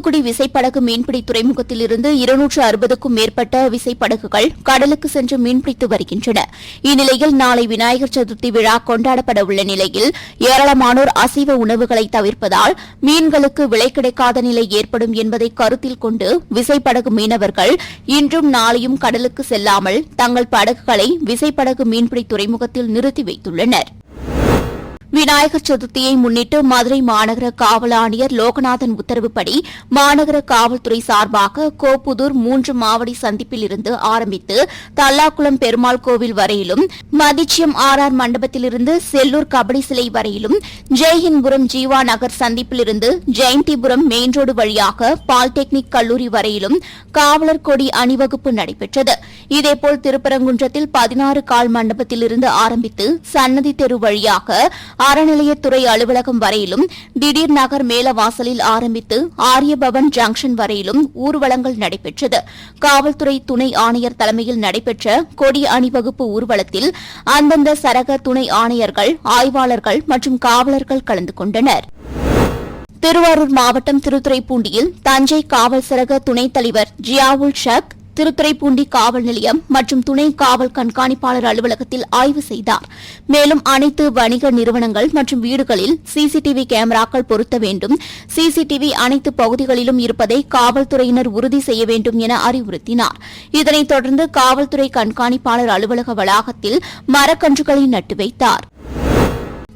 தூத்துக்குடி விசைப்படகு மீன்பிடி துறைமுகத்தில் இருந்து இருநூற்று அறுபதுக்கும் மேற்பட்ட விசைப்படகுகள் கடலுக்கு சென்று மீன்பிடித்து வருகின்றன. இந்நிலையில் நாளை விநாயகர் சதுர்த்தி விழா கொண்டாடப்பட உள்ள நிலையில் ஏராளமானோர் அசைவ உணவுகளை தவிர்ப்பதால் மீன்களுக்கு விலை கிடைக்காத நிலை ஏற்படும் என்பதை கருத்தில் கொண்டு விசைப்படகு மீனவர்கள் இன்றும் நாளையும் கடலுக்கு செல்லாமல் தங்கள் படகுகளை விசைப்படகு மீன்பிடி துறைமுகத்தில் நிறுத்தி வைத்துள்ளனா் விநாயகர் சதுர்த்தியை முன்னிட்டு மதுரை மாநகர காவல் ஆணையர் லோகநாதன் உத்தரவுப்படி மாநகர காவல்துறை சார்பாக கோப்புதூர் மூன்று மாவடி சந்திப்பில் இருந்து ஆரம்பித்து தல்லாக்குளம் பெருமாள் கோவில் வரையிலும் மதிச்சியம் ஆர் ஆர் மண்டபத்திலிருந்து செல்லூர் கபடி சிலை வரையிலும் ஜெய்ஹின்புரம் ஜீவா நகர் சந்திப்பிலிருந்து ஜெயந்திபுரம் மெயின் ரோடு வழியாக பாலிடெக்னிக் கல்லூரி வரையிலும் காவலர் கொடி அணிவகுப்பு நடைபெற்றது. இதேபோல் திருப்பரங்குன்றத்தில் பதினாறு கால் மண்டபத்திலிருந்து ஆரம்பித்து சன்னதி தெரு வழியாக அறநிலையத்துறை அலுவலகம் வரையிலும் திடீர் நகர் மேலவாசலில் ஆரம்பித்து ஆரியபவன் ஜங்ஷன் வரையிலும் ஊர்வலங்கள் நடைபெற்றது. காவல்துறை துணை ஆணையர் தலைமையில் நடைபெற்ற கொடி அணிவகுப்பு ஊர்வலத்தில் அந்தந்த சரக துணை ஆணையர்கள் ஆய்வாளர்கள் மற்றும் காவலர்கள் கலந்து கொண்டனர். திருவாரூர் மாவட்டம் திருத்துறைப்பூண்டியில் தஞ்சை காவல் சரக துணைத் தலைவர் ஜியாவுல் ஷக் திருத்துறைப்பூண்டி காவல் நிலையம் மற்றும் துணை காவல் கண்காணிப்பாளர் அலுவலகத்தில் ஆய்வு செய்தார். மேலும் அனைத்து வணிக நிறுவனங்கள் மற்றும் வீடுகளில் சிசிடிவி கேமராக்கள் பொருத்த வேண்டும். சிசிடிவி அனைத்து பகுதிகளிலும் இருப்பதை காவல்துறையினர் உறுதி செய்ய வேண்டும் என அறிவுறுத்தினார். இதனைத் தொடர்ந்து காவல்துறை கண்காணிப்பாளர் அலுவலக வளாகத்தில் மரக்கன்றுகளை நட்டு வைத்தார்.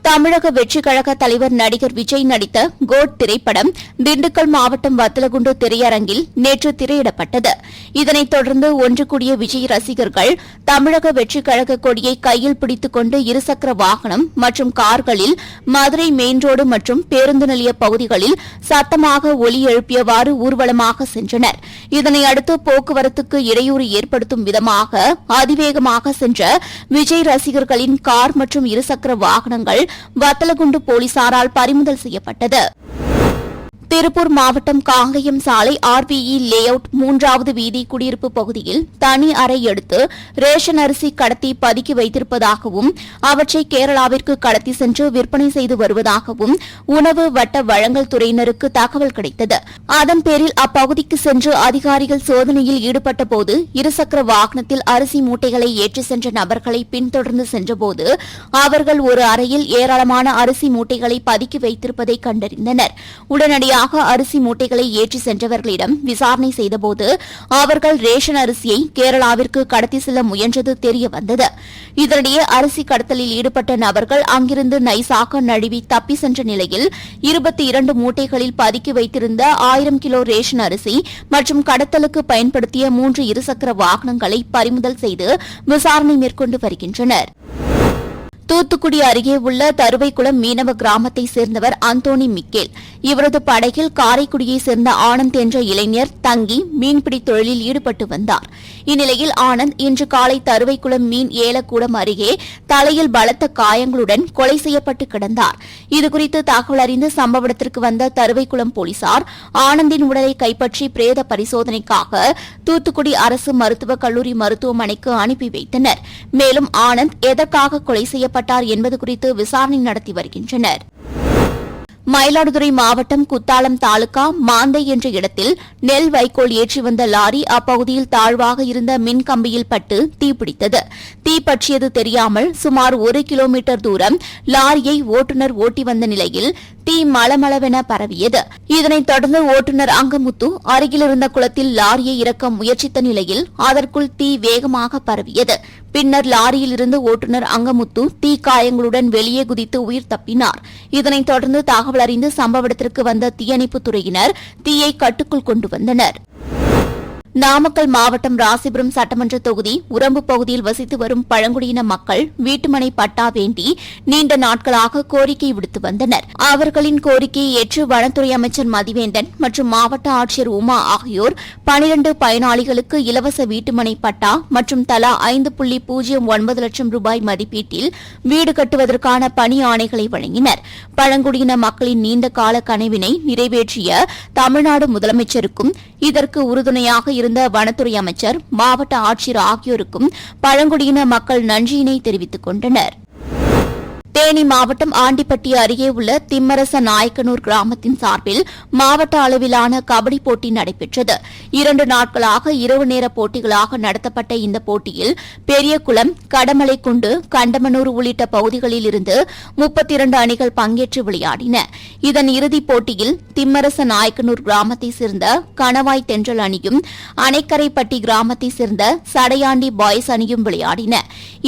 தமிழக வெற்றிக் கழக தலைவர் நடிகர் விஜய் நடித்த கோட் திரைப்படம் திண்டுக்கல் மாவட்டம் வத்தலகுண்டு திரையரங்கில் நேற்று திரையிடப்பட்டது. இதனைத் தொடர்ந்து ஒன்று கூடிய விஜய் ரசிகர்கள் தமிழக வெற்றிக் கழக கொடியை கையில் பிடித்துக் கொண்டு இருசக்கர வாகனம் மற்றும் கார்களில் மதுரை மெயின் ரோடு மற்றும் பேருந்து நிலைய பகுதிகளில் சத்தமாக ஒலி எழுப்பியவாறு ஊர்வலமாக சென்றனர். இதனையடுத்து போக்குவரத்துக்கு இடையூறு ஏற்படுத்தும் விதமாக அதிவேகமாக சென்ற விஜய் ரசிகர்களின் கார் மற்றும் இருசக்கர வாகனங்கள் வத்தலகுண்டு போலீசாரால் பறிமுதல் செய்யப்பட்டது. திருப்பூர் மாவட்டம் காங்கயம் சாலை ஆர்பிஇ லே அவுட் மூன்றாவது வீதி குடியிருப்பு பகுதியில் தனி அறை எடுத்து ரேஷன் அரிசி கடத்தி பதுக்கி வைத்திருப்பதாகவும் அவற்றை கேரளாவிற்கு கடத்தி சென்று விற்பனை செய்து வருவதாகவும் உணவு வட்ட வழங்கல் துறையினருக்கு தகவல் கிடைத்தது. அதன் பேரில் அப்பகுதிக்கு சென்று அதிகாரிகள் சோதனையில் ஈடுபட்டபோது இருசக்கர வாகனத்தில் அரிசி மூட்டைகளை ஏற்றி சென்ற நபர்களை பின்தொடர்ந்து சென்றபோது அவர்கள் ஒரு அறையில் ஏராளமான அரிசி மூட்டைகளை பதுக்கி வைத்திருப்பதை கண்டறிந்தனர். உடனடியாக அரிசி மூட்டைகளை ஏற்றி சென்றவர்களிடம் விசாரணை செய்தபோது அவர்கள் ரேஷன் அரிசியை கேரளாவிற்கு கடத்தி செல்ல முயன்றது தெரியவந்தது இதனிடையே அரிசி கடத்தலில் ஈடுபட்ட நபர்கள் அங்கிருந்து நைசாக நழுவி தப்பி சென்ற நிலையில் இருபத்தி இரண்டு மூட்டைகளில் பதுக்கி வைத்திருந்த ஆயிரம் கிலோ ரேஷன் அரிசி மற்றும் கடத்தலுக்கு பயன்படுத்திய மூன்று இருசக்கர வாகனங்களை பறிமுதல் செய்து விசாரணை மேற்கொண்டு வருகின்றனர். தூத்துக்குடி அருகே உள்ள தருவைக்குளம் மீனவ கிராமத்தைச் சேர்ந்தவர் அந்தோணி மிக்கேல். இவரது படகில் காரைக்குடியைச் சேர்ந்த ஆனந்த் என்ற இளைஞர் தங்கி மீன்பிடி தொழிலில் ஈடுபட்டு வந்தார். இந்நிலையில் ஆனந்த் இன்று காலை தருவைக்குளம் மீன் ஏலக்கூடம் அருகே தலையில் பலத்த காயங்களுடன் கொலை செய்யப்பட்டு கிடந்தார். இதுகுறித்து தகவல் அறிந்து சம்பவ இடத்திற்கு வந்த தருவைக்குளம் போலீசார் ஆனந்தின் உடலை கைப்பற்றி பிரேத பரிசோதனைக்காக தூத்துக்குடி அரசு மருத்துவக் கல்லூரி மருத்துவமனைக்கு அனுப்பி வைத்தனர். மேலும் ஆனந்த் எதற்காக கொலை செய்யப்பட்டார் என்பது குறித்து விசாரணை நடத்தி வருகின்றனர். மயிலாடுதுறை மாவட்டம் குத்தாலம் தாலுகா மாந்தை என்ற இடத்தில் நெல் வைக்கோல் ஏற்றி வந்த லாரி அப்பகுதியில் தாழ்வாக இருந்த மின் கம்பியில் பட்டு தீப்பிடித்தது. தீப்பற்றியது தெரியாமல் சுமார் ஒரு கிலோமீட்டர் தூரம் லாரியை ஓட்டுநர் ஓட்டி வந்த நிலையில் தீ மளமளவென பரவியது. இதனைத் தொடர்ந்து ஓட்டுநர் அங்கமுத்து அருகிலிருந்த குளத்தில் லாரியை இறக்க முயற்சித்த நிலையில் அதற்குள் தீ வேகமாக பரவியது. பின்னர் லாரியிலிருந்து ஓட்டுநர் அங்கமுத்து தீ காயங்களுடன் வெளியே குதித்து உயிர் தப்பினார். இதனைத் தொடர்ந்து தகவல் அறிந்து சம்பவ இடத்திற்கு வந்த தீயணைப்புத் துறையினர் தீயை கட்டுக்குள் கொண்டு வந்தனர். நாமக்கல் மாவட்டம் ராசிபுரம் சட்டமன்ற தொகுதி உரம்பு பகுதியில் வசித்து வரும் பழங்குடியின மக்கள் வீட்டுமனை பட்டா வேண்டி நீண்ட நாட்களாக கோரிக்கை விடுத்து வந்தனர். அவர்களின் கோரிக்கையை ஏற்று வனத்துறை அமைச்சர் மதிவேந்தன் மற்றும் மாவட்ட ஆட்சியர் உமா ஆகியோர் பனிரண்டு பயனாளிகளுக்கு இலவச வீட்டுமனை பட்டா மற்றும் தலா ஐந்து புள்ளி பூஜ்ஜியம் ஒன்பது லட்சம் ரூபாய் மதிப்பீட்டில் வீடு கட்டுவதற்கான பணி ஆணைகளை வழங்கினர். பழங்குடியின மக்களின் நீண்ட கால கனவினை நிறைவேற்றிய தமிழ்நாடு முதலமைச்சருக்கும் இதற்கு உறுதுணையாக இருந்த வனத்துறை அமைச்சர் மாவட்ட ஆட்சியர் ஆகியோருக்கும் பழங்குடியின மக்கள் நன்றியினை தெரிவித்துக் கொண்டனர். தேனி மாவட்டம் ஆண்டிப்பட்டி அருகே உள்ள திம்மரச நாயக்கனூர் கிராமத்தின் சார்பில் மாவட்ட அளவிலான கபடி போட்டி நடைபெற்றது. இரண்டு நாட்களாக இரவு நேர போட்டிகளாக நடத்தப்பட்ட இந்த போட்டியில் பெரியகுளம் கடமலைக்குண்டு கண்டமனூர் உள்ளிட்ட பகுதிகளில் இருந்து முப்பத்தி இரண்டு அணிகள் பங்கேற்று விளையாடின. இதன் இறுதிப் போட்டியில் திம்மரச நாயக்கனூர் கிராமத்தை சேர்ந்த கணவாய் தென்றல் அணியும் அணைக்கரைப்பட்டி கிராமத்தை சேர்ந்த சடையாண்டி பாய்ஸ் அணியும் விளையாடின.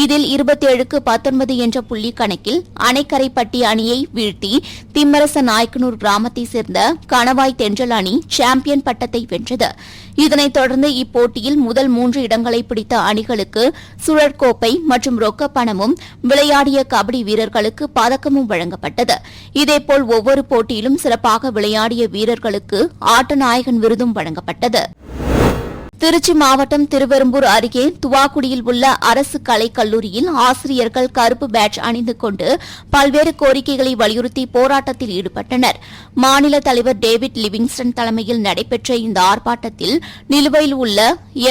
இதில் இருபத்தேழுக்கு பத்தொன்பது என்ற புள்ளி கணக்கில் அணைக்கரைப்பட்டி அணியை வீழ்த்தி திம்மரச நாயக்கனூர் கிராமத்தைச் சேர்ந்த கணவாய் தென்றல் அணி சாம்பியன் பட்டத்தை வென்றது. இதனைத் தொடர்ந்து இப்போட்டியில் முதல் மூன்று இடங்களை பிடித்த அணிகளுக்கு சுழற்கோப்பை மற்றும் ரொக்க பணமும் விளையாடிய கபடி வீரர்களுக்கு பதக்கமும் வழங்கப்பட்டது. இதேபோல் ஒவ்வொரு போட்டியிலும் சிறப்பாக விளையாடிய வீரர்களுக்கு ஆட்டநாயகன் விருதும் வழங்கப்பட்டது. திருச்சி மாவட்டம் திருவெரும்பூர் அருகே துவாக்குடியில் உள்ள அரசு கலைக் கல்லூரியில் ஆசிரியர்கள் கருப்பு பேட்ச் அணிந்து கொண்டு பல்வேறு கோரிக்கைகளை வலியுறுத்தி போராட்டத்தில் ஈடுபட்டனர். மாநில தலைவர் டேவிட் லிவிங்ஸ்டன் தலைமையில் நடைபெற்ற இந்த ஆர்ப்பாட்டத்தில் நிலுவையில் உள்ள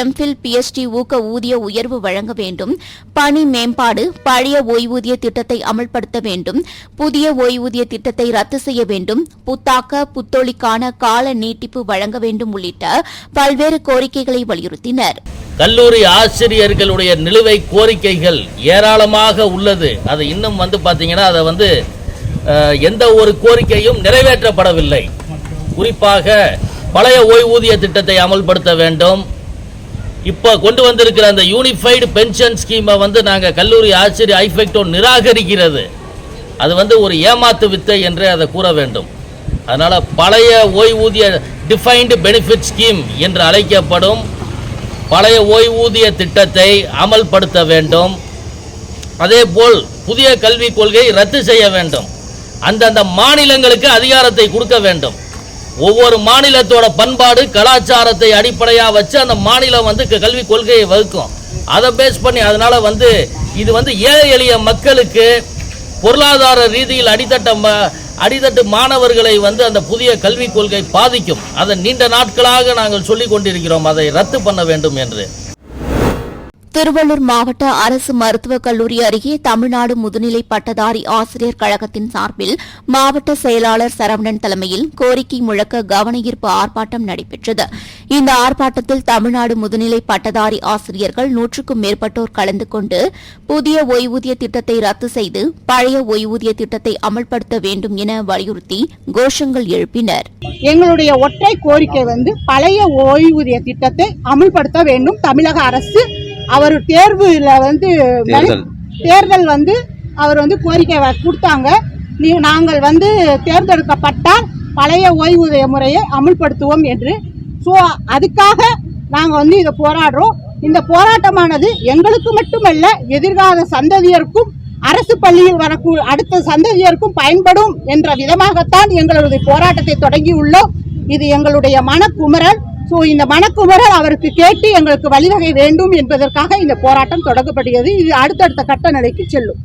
எம்ஃபில் பிஎச்டி ஊக்க ஊதிய உயர்வு வழங்க வேண்டும் பணி மேம்பாடு பழைய ஓய்வூதிய திட்டத்தை அமல்படுத்த வேண்டும் புதிய ஓய்வூதிய திட்டத்தை ரத்து செய்ய வேண்டும் புத்தாக்க புத்தொழிக்கான கால நீட்டிப்பு வழங்க வேண்டும் உள்ளிட்ட பல்வேறு கோரிக்கைகளை வலியுறுத்தினர். கல்லூரி ஆசிரியர்களுடைய நிலுவை கோரிக்கைகள் ஏராளமாக உள்ளது. அது இன்னும் வந்து பார்த்தீங்கன்னா அதை வந்து எந்த ஒரு கோரிக்கையும் நிறைவேற்றப்படவில்லை. குறிப்பாக பழைய ஓய்வூதிய திட்டத்தை அமல்படுத்த வேண்டும். இப்போ கொண்டு வந்திருக்கிற அந்த யூனிஃபைடு பென்ஷன் ஸ்கீமை வந்து நாங்கள் கல்லூரி ஆசிரியர் ஐஃபெக்டோ நிராகரிக்கிறது. அது வந்து ஒரு ஏமாத்து வித்தை என்று அதை கூற வேண்டும். அதனால் பழைய ஓய்வூதிய டிஃபைன்டு பெனிஃபிட் ஸ்கீம் என்று அழைக்கப்படும் பழைய ஓய்வூதிய திட்டத்தை அமல்படுத்த வேண்டும். அதேபோல் புதிய கல்விக் கொள்கையை ரத்து செய்ய வேண்டும். அந்தந்த மாநிலங்களுக்கு அதிகாரத்தை கொடுக்க வேண்டும். ஒவ்வொரு மாநிலத்தோட பண்பாடு கலாச்சாரத்தை அடிப்படையாக வச்சு அந்த மாநிலம் வந்து க- கல்விக் கொள்கையை வகுக்கும். அதை பேஸ் பண்ணி அதனால் வந்து இது வந்து ஏழை எளிய மக்களுக்கு பொருளாதார ரீதியில் அடித்தட்ட ம- அடித்தட்டு மாணவர்களை வந்து அந்த புதிய கல்விக் கொள்கை பாதிக்கும். அதை நீண்ட நாட்களாக நாங்கள் சொல்லிக் கொண்டிருக்கிறோம். அதை ரத்து பண்ண வேண்டும் என்று. திருவள்ளூர் மாவட்ட அரசு மருத்துவக் கல்லூரி அருகே தமிழ்நாடு முதுநிலை பட்டதாரி ஆசிரியர் கழகத்தின் சார்பில் மாவட்ட செயலாளர் சரவணன் தலைமையில் கோரிக்கை முழக்க கவனஈர்ப்பு ஆர்ப்பாட்டம் நடைபெற்றது. இந்த ஆர்ப்பாட்டத்தில் தமிழ்நாடு முதுநிலை பட்டதாரி ஆசிரியர்கள் நூற்றுக்கும் மேற்பட்டோர் கலந்து கொண்டு புதிய ஓய்வூதிய திட்டத்தை ரத்து செய்து பழைய ஓய்வூதிய திட்டத்தை அமல்படுத்த வேண்டும் என வலியுறுத்தி கோஷங்கள் எழுப்பினர். எங்களுடைய ஒற்றை கோரிக்கை வந்து பழைய ஓய்வூதிய திட்டத்தை அமல்படுத்த வேண்டும் தமிழக அரசு. அவர் தேர்வுல வந்து தேர்தல். வந்து அவர் வந்து கோரிக்கை கொடுத்தாங்க. நீ நாங்கள் வந்து தேர்ந்தெடுக்கப்பட்டால் பழைய ஓய்வூதிய முறையை அமுல்படுத்துவோம் என்று. ஸோ அதுக்காக நாங்கள் வந்து இதை போராடுறோம். இந்த போராட்டமானது எங்களுக்கு மட்டுமல்ல எதிர்கால சந்ததியருக்கும் அரசு பள்ளியில் வரக்கூ அடுத்த சந்ததியருக்கும் பயன்படும் என்ற விதமாகத்தான் எங்களுடைய போராட்டத்தை தொடங்கியுள்ளோம். இது எங்களுடைய மனக்குமுறல் ஸோ இந்த மனக்குமுறல் அவருக்கு கேட்டு எங்களுக்கு வழிவகை வேண்டும் என்பதற்காக இந்த போராட்டம் தொடங்கப்படுகிறது இது அடுத்தடுத்த கட்ட நிலைக்கு செல்லும்.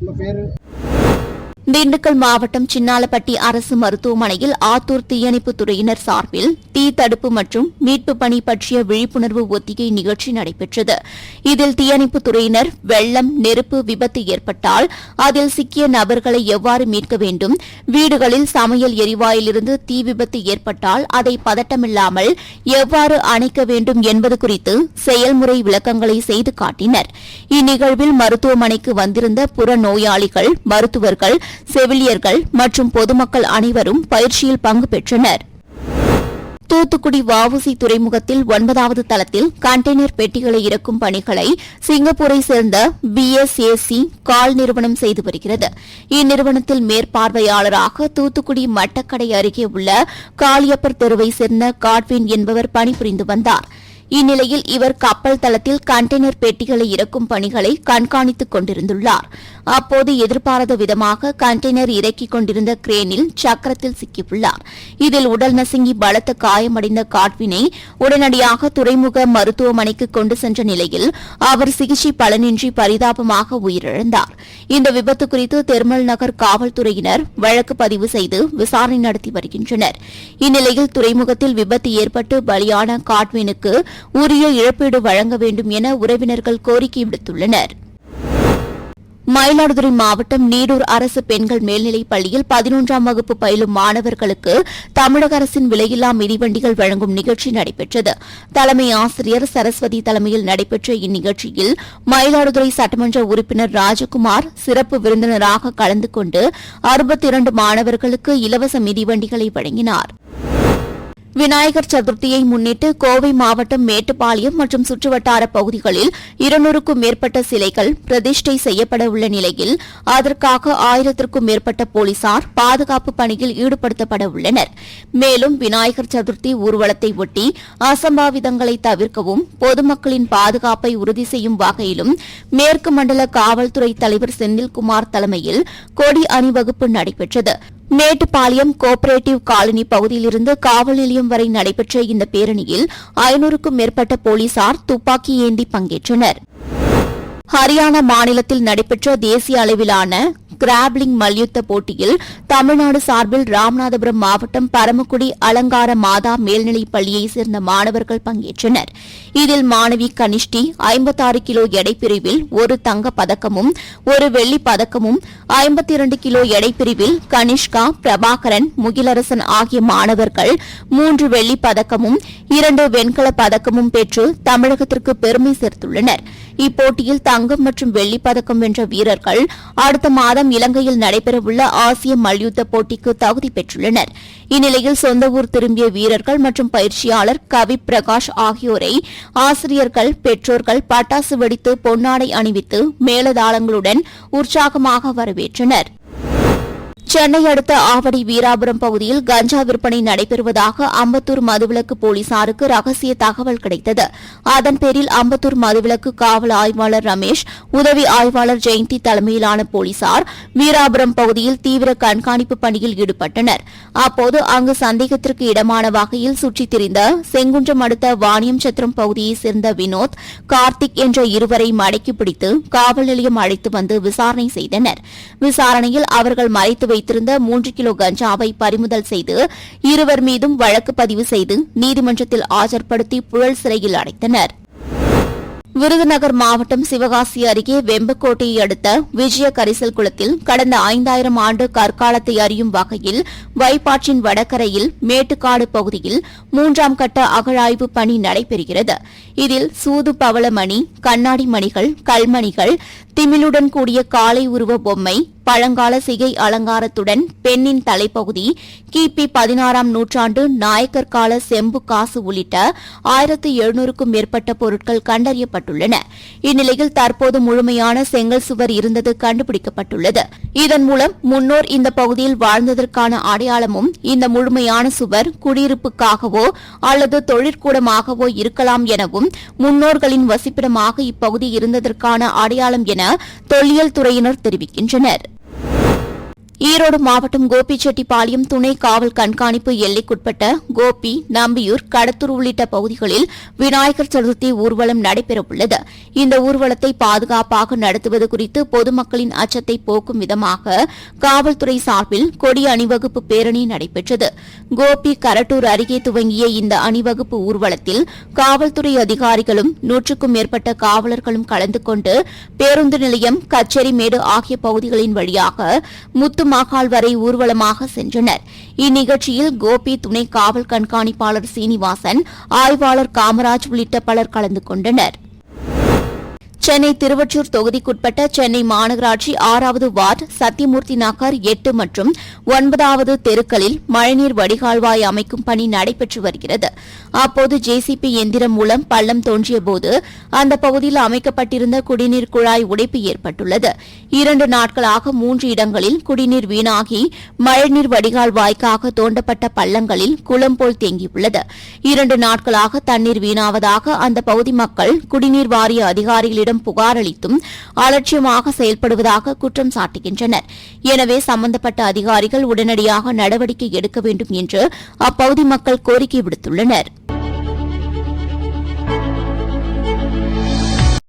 திண்டுக்கல் மாவட்டம் சின்னாலப்பட்டி அரசு மருத்துவமனையில் ஆத்தூர் தீயணைப்பு துறையினர் சார்பில் தீ தடுப்பு மற்றும் மீட்பு பணி பற்றிய விழிப்புணர்வு ஒத்திகை நிகழ்ச்சி நடைபெற்றது. இதில் தீயணைப்பு துறையினர் வெள்ளம் நெருப்பு விபத்து ஏற்பட்டால் அதில் சிக்கிய நபர்களை எவ்வாறு மீட்க வேண்டும்? வீடுகளில் சமையல் எரிவாயிலிருந்து தீ விபத்து ஏற்பட்டால் அதை பதட்டமில்லாமல் எவ்வாறு அணைக்க வேண்டும் என்பது குறித்து செயல்முறை விளக்கங்களை செய்து காட்டினர். இந்நிகழ்வில் மருத்துவமனைக்கு வந்திருந்த புற நோயாளிகள் மருத்துவர்கள் செவிலியர்கள் மற்றும் பொதுமக்கள் அனைவரும் பயிற்சியில் பங்கு பெற்றனர். தூத்துக்குடி வவுசி துறைமுகத்தில் ஒன்பதாவது தளத்தில் கண்டெய்னர் பெட்டிகளை இறக்கும் பணிகளை சிங்கப்பூரை சேர்ந்த பிஎஸ்ஏசி கால் நிறுவனம் செய்து வருகிறது. இந்நிறுவனத்தில் மேற்பார்வையாளராக தூத்துக்குடி மட்டக்கடை அருகே உள்ள காளியப்பர் தெருவை சேர்ந்த காட்வின் என்பவர் பணிபுரிந்து வந்தாா் இந்நிலையில் இவர் கப்பல் தளத்தில் கண்டெய்னர் பெட்டிகளை இறக்கும் பணிகளை கண்காணித்துக் கொண்டிருந்துள்ளார். அப்போது எதிர்பாராத விதமாக கண்டெய்னர் இறக்கிக் கொண்டிருந்த கிரேனில் சக்கரத்தில் சிக்கியுள்ளார். இதில் உடல் நசுங்கி பலத்த காயமடைந்த காட்வினை உடனடியாக துறைமுக மருத்துவமனைக்கு கொண்டு சென்ற நிலையில் அவர் சிகிச்சை பலனின்றி பரிதாபமாக உயிரிழந்தார். இந்த விபத்து குறித்து தெர்மல் நகர் காவல்துறையினர் வழக்கு பதிவு செய்து விசாரணை நடத்தி வருகின்றனர். இந்நிலையில் துறைமுகத்தில் விபத்து ஏற்பட்டு பலியான காட்வினுக்கு உரிய இழப்பீடு வழங்க வேண்டும் என உறவினர்கள் கோரிக்கை விடுத்துள்ளனர். மயிலாடுதுறை மாவட்டம் நீடூர் அரசு பெண்கள் மேல்நிலைப் பள்ளியில் பதினொன்றாம் வகுப்பு பயிலும் மாணவர்களுக்கு தமிழக அரசின் விலையில்லா மிதிவண்டிகள் வழங்கும் நிகழ்ச்சி நடைபெற்றது. தலைமை ஆசிரியர் சரஸ்வதி தலைமையில் நடைபெற்ற இந்நிகழ்ச்சியில் மயிலாடுதுறை சட்டமன்ற உறுப்பினர் ராஜகுமார் சிறப்பு விருந்தினராக கலந்து கொண்டு அறுபத்தி இரண்டு மாணவர்களுக்கு இலவச மிதிவண்டிகளை வழங்கினார். விநாயகர் சதுர்த்தியை முன்னிட்டு கோவை மாவட்டம் மேட்டுப்பாளையம் மற்றும் சுற்றுவட்டார பகுதிகளில் இருநூறுக்கும் மேற்பட்ட சிலைகள் பிரதிஷ்டை செய்யப்பட உள்ள நிலையில் அதற்காக ஆயிரத்திற்கும் மேற்பட்ட போலீசார் பாதுகாப்பு பணியில் ஈடுபடுத்தப்பட உள்ளனர். மேலும் விநாயகர் சதுர்த்தி ஊர்வலத்தை ஒட்டி அசம்பாவிதங்களை தவிர்க்கவும் பொதுமக்களின் பாதுகாப்பை உறுதி செய்யும் வகையிலும் மேற்கு மண்டல காவல்துறை தலைவர் செந்தில்குமார் தலைமையில் கொடி அணிவகுப்பு நடைபெற்றது. மேட்டுப்பாளையம் கோஆபரேட்டிவ் காலனி பகுதியிலிருந்து காவல் நிலையம் வரை நடைபெற்ற இந்த பேரணியில் ஐநூறுக்கும் மேற்பட்ட போலீசார் துப்பாக்கி ஏந்தி பங்கேற்றனர். ஹரியானா மாநிலத்தில் நடைபெற்ற தேசிய அளவிலான கிராப்லிங் மல்யுத்த போட்டியில் தமிழ்நாடு சார்பில் ராமநாதபுரம் மாவட்டம் பரமக்குடி அலங்கார மாதா மேல்நிலைப் பள்ளியைச் சேர்ந்த மாணவர்கள் பங்கேற்றனர். இதில் மாணவி கனிஷ்டி ஐம்பத்தாறு கிலோ எடை பிரிவில் ஒரு தங்கப் பதக்கமும் ஒரு வெள்ளிப் பதக்கமும் ஐம்பத்தி இரண்டு கிலோ எடைப்பிரிவில் கனிஷ்கா பிரபாகரன் முகிலரசன் ஆகிய மாணவர்கள் மூன்று வெள்ளிப் பதக்கமும் இரண்டு வெண்கலப் பதக்கமும் பெற்று தமிழகத்திற்கு பெருமை சேர்த்துள்ளனர். இப்போட்டியில் தங்கம் மற்றும் வெள்ளிப் பதக்கம் வென்ற வீரர்கள் அடுத்த மாதம் இலங்கையில் நடைபெறவுள்ள ஆசிய மல்யுத்த போட்டிக்கு தகுதி பெற்றுள்ளனர். இந்நிலையில் சொந்த ஊர் திரும்பிய வீரர்கள் மற்றும் பயிற்சியாளர் கவி பிரகாஷ் ஆகியோரை ஆசிரியர்கள் பெற்றோர்கள் பட்டாசு வெடித்து பொன்னாடை அணிவித்து மேலதாளங்களுடன் உற்சாகமாக வரவேற்றனர். சென்னை அடுத்த ஆவடி வீராபுரம் பகுதியில் கஞ்சா விற்பனை நடைபெறுவதாக அம்பத்தூர் மதுவிலக்கு போலீசாருக்கு ரகசிய தகவல் கிடைத்தது. அதன் பேரில் அம்பத்தூர் மதுவிலக்கு காவல் ஆய்வாளர் ரமேஷ் உதவி ஆய்வாளர் ஜெயந்தி தலைமையிலான போலீசார் வீராபுரம் பகுதியில் தீவிர கண்காணிப்பு பணியில் ஈடுபட்டனர். அப்போது அங்கு சந்தேகத்திற்கு இடமான வகையில் சுற்றித் திரிந்த செங்குன்றம் அடுத்த வாணியம் சத்திரம் பகுதியைச் சேர்ந்த வினோத் கார்த்திக் என்ற இருவரை மடக்கி பிடித்து காவல் நிலையம் அழைத்து வந்து விசாரணை செய்தனர். விசாரணையில் அவர்கள் மறைத்து வைத்திருந்த மூன்று கிலோ கஞ்சாவை பறிமுதல் செய்து இருவர் மீதும் வழக்கு பதிவு செய்து நீதிமன்றத்தில் ஆஜர்படுத்தி புழல் சிறையில் அடைத்தனர். விருதுநகர் மாவட்டம் சிவகாசி அருகே வெம்பக்கோட்டையை அடுத்த விஜய கரிசல் குளத்தில் கடந்த ஐந்தாயிரம் ஆண்டு கற்காலத்தை அறியும் வகையில் வைப்பாற்றின் வடகரையில் மேட்டுக்காடு பகுதியில் மூன்றாம் கட்ட அகழாய்வு பணி நடைபெறுகிறது. இதில் சூது பவள மணி கண்ணாடி மணிகள் கல்மணிகள் திமிலுடன் கூடிய காலை உருவ பொம்மை பழங்கால சிகை அலங்காரத்துடன் பெண்ணின் தலைப்பகுதி கிபி பதினாறாம் நூற்றாண்டு நாயக்கர் கால செம்பு காசு உள்ளிட்ட ஆயிரத்து எழுநூறுக்கும் மேற்பட்ட பொருட்கள் கண்டறியப்பட்டுள்ளன. இந்நிலையில் தற்போது முழுமையான செங்கல் சுவர் இருந்தது கண்டுபிடிக்கப்பட்டுள்ளது. இதன் மூலம் முன்னோர் இந்த பகுதியில் வாழ்ந்ததற்கான அடையாளமும் இந்த முழுமையான சுவர் குடியிருப்புக்காகவோ அல்லது தொழிற்கூடமாகவோ இருக்கலாம் எனவும் முன்னோர்களின் வசிப்பிடமாக இப்பகுதி இருந்ததற்கான அடையாளம் என தொல்லியல் துறையினர் தெரிவிக்கின்றனர். ஈரோடு மாவட்டம் கோபிச்செட்டிப்பாளையம் துணை காவல் கண்காணிப்பு எல்லைக்குட்பட்ட கோபி நம்பியூர் கடத்தூர் உள்ளிட்ட பகுதிகளில் விநாயகர் சதுர்த்தி ஊர்வலம் நடைபெறவுள்ளது. இந்த ஊர்வலத்தை பாதுகாப்பாக நடத்துவது குறித்து பொதுமக்களின் அச்சத்தை போக்கும் விதமாக காவல்துறை சார்பில் கொடி அணிவகுப்பு பேரணி நடைபெற்றது. கோபி கரட்டூர் அருகே துவங்கிய இந்த அணிவகுப்பு ஊர்வலத்தில் காவல்துறை அதிகாரிகளும் நூற்றுக்கும் மேற்பட்ட காவலர்களும் கலந்து கொண்டு பேருந்து நிலையம் கச்சேரிமேடு ஆகிய பகுதிகளின் வழியாக முத்து மகால் வரை ஊர்வலமாக சென்றனர். இந்நிகழ்ச்சியில் கோபி துணை காவல் கண்காணிப்பாளர் சீனிவாசன் ஆய்வாளர் காமராஜ் உள்ளிட்ட பலர் கலந்து கொண்டனர். சென்னை திருவொற்றூர் தொகுதிக்குட்பட்ட சென்னை மாநகராட்சி ஆறாவது வார்டு சத்தியமூர்த்தி நகர் எட்டு மற்றும் ஒன்பதாவது தெருக்களில் மழைநீர் வடிகால்வாய் அமைக்கும் பணி நடைபெற்று வருகிறது. அப்போது ஜேசிபி எந்திரம் மூலம் பள்ளம் தோன்றியபோது அந்த பகுதியில் அமைக்கப்பட்டிருந்த குடிநீர் குழாய் உடைப்பு ஏற்பட்டுள்ளது. இரண்டு நாட்களாக மூன்று இடங்களில் குடிநீர் வீணாகி மழைநீர் வடிகால் வாய்க்காக தோண்டப்பட்ட பள்ளங்களில் குளம் போல் தேங்கியுள்ளது. இரண்டு நாட்களாக தண்ணீர் வீணாவதாக அந்த பகுதி மக்கள் குடிநீர் வாரிய அதிகாரிகளிடம் புகார் அளித்தும் அலட்சியமாக செயல்படுவதாக குற்றம் சாட்டுகின்றனர். எனவே சம்பந்தப்பட்ட அதிகாரிகள் உடனடியாக நடவடிக்கை எடுக்க வேண்டும் என்று அப்பகுதி மக்கள் கோரிக்கை விடுத்துள்ளனா்